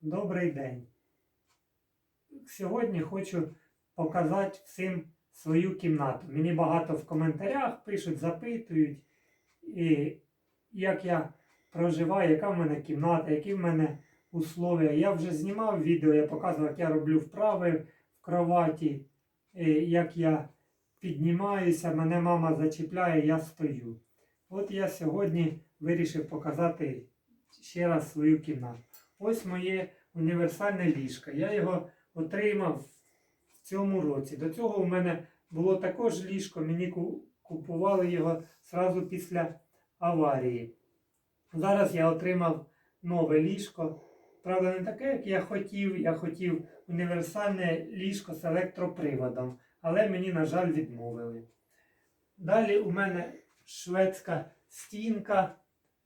Добрий день. Сьогодні хочу показати всім свою кімнату. Мені багато в коментарях пишуть, запитують, і як я проживаю, яка в мене кімната, які в мене условия. Я вже знімав відео, я показував, як я роблю вправи в кроваті, як я піднімаюся, мене мама зачіпляє, я стою. От я сьогодні вирішив показати ще раз свою кімнату. Ось моє універсальне ліжко. Я його отримав в цьому році. До цього у мене було також ліжко, мені купували його зразу після аварії. Зараз я отримав нове ліжко. Правда, не таке, як я хотів. Я хотів універсальне ліжко з електроприводом, але мені, на жаль, відмовили. Далі у мене шведська стінка.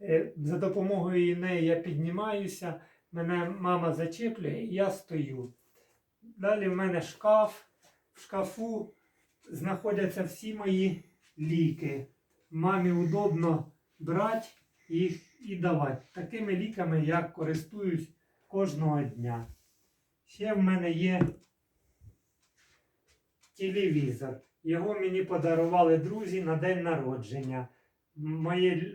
Е, За допомогою неї я піднімаюся, мене мама зачеплює і я стою. Далі в мене шкаф. В шкафу знаходяться всі мої ліки. Мамі удобно брати їх і давати. Такими ліками я користуюсь кожного дня. Ще в мене є телевізор. Його мені подарували друзі на день народження. Моє,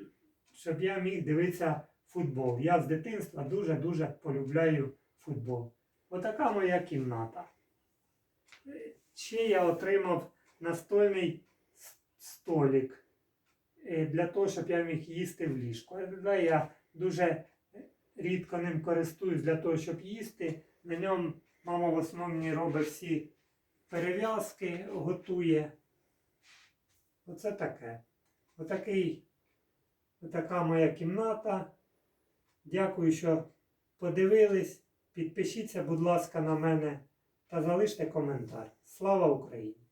щоб я міг дивитися футбол. Я з дитинства дуже-дуже полюбляю футбол. Отака моя кімната. Ще я отримав настольний столик е, для того, щоб я міг їсти в ліжку. Я дуже рідко ним користуюсь для того, щоб їсти. На ньому мама в основному робить всі перев'язки, готує. Оце таке. Отакий, отака моя кімната. Дякую, що подивились. Підпишіться, будь ласка, на мене та залиште коментар. Слава Україні!